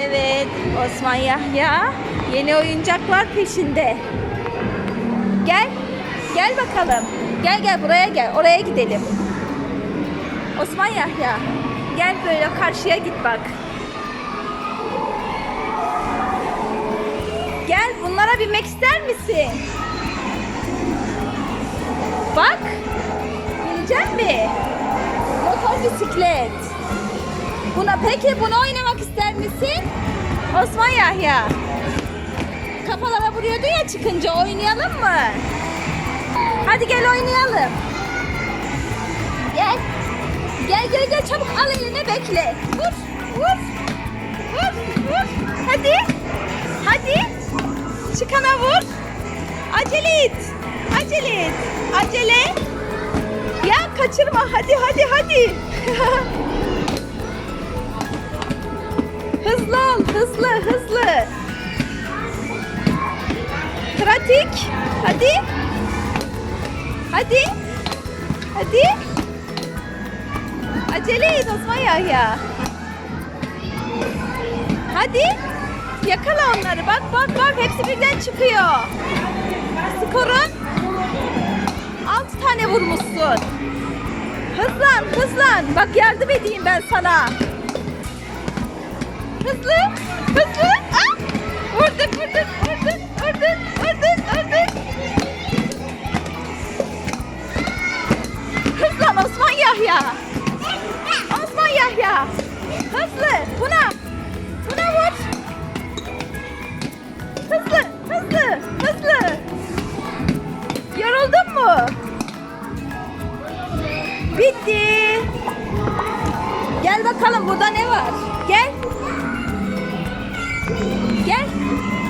Evet, Osman Yahya yeni oyuncaklar peşinde. Gel, gel bakalım. Gel gel buraya gel, oraya gidelim. Osman Yahya, gel böyle karşıya git bak. Gel bunlara binmek ister misin? Bak, binecek mi? Motor bisiklet. Buna peki bunu oynamak ister misin? Osman Yahya. Kafalara vuruyordu ya çıkınca oynayalım mı? Hadi gel oynayalım. Gel. Gel gel gel çabuk al eline bekle. Vur vur. Vur vur. Hadi. Hadi. Çıkana vur. Acele et. Acele et. Acele. Ya kaçırma hadi hadi hadi. Hızlı ol, hızlı, hızlı. Pratik. Hadi. Hadi. Hadi. Acele et Osman Yahya. Hadi. Yakala onları. Bak bak bak hepsi birden çıkıyor. Skorun 6 tane vurmuşsun. Hızlan, hızlan. Bak yardım edeyim ben sana. Hızlı, hızlı. Ah! Vurdun, vurdun, vurdun, vurdun, vurdun, vurdun. Hızlan Osman Yahya. Osman Yahya. Hızlı, buna. Buna vur. Hızlı, hızlı, hızlı. Yoruldun mu? Bitti. Gel bakalım burada ne var? Gel. Gel.